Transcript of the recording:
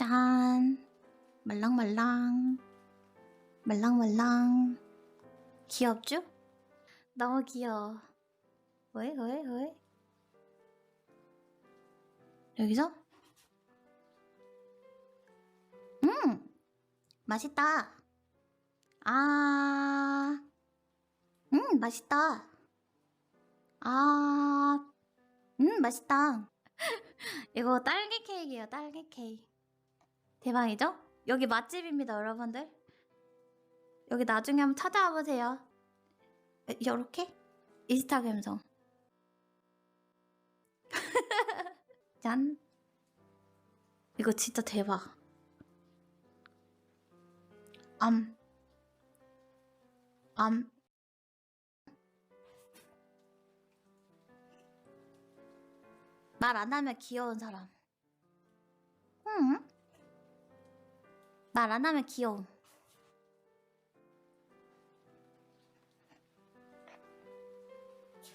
짠. 말랑말랑. 말랑말랑. 귀엽죠? 너무 귀여워. 왜, 왜, 왜? 여기서? 음! 맛있다. 아, 음, 맛있다. 아, 음, 맛있다. 이거 딸기 케이크예요, 딸기 케이크. 대박이죠? 여기 맛집입니다, 여러분들. 여기 나중에 한번 찾아와 보세요. 이렇게? 인스타그램성. 짠. 이거 진짜 대박. 암. 암. 말 안 하면 귀여운 사람. 응? 말 안 하면 귀여움.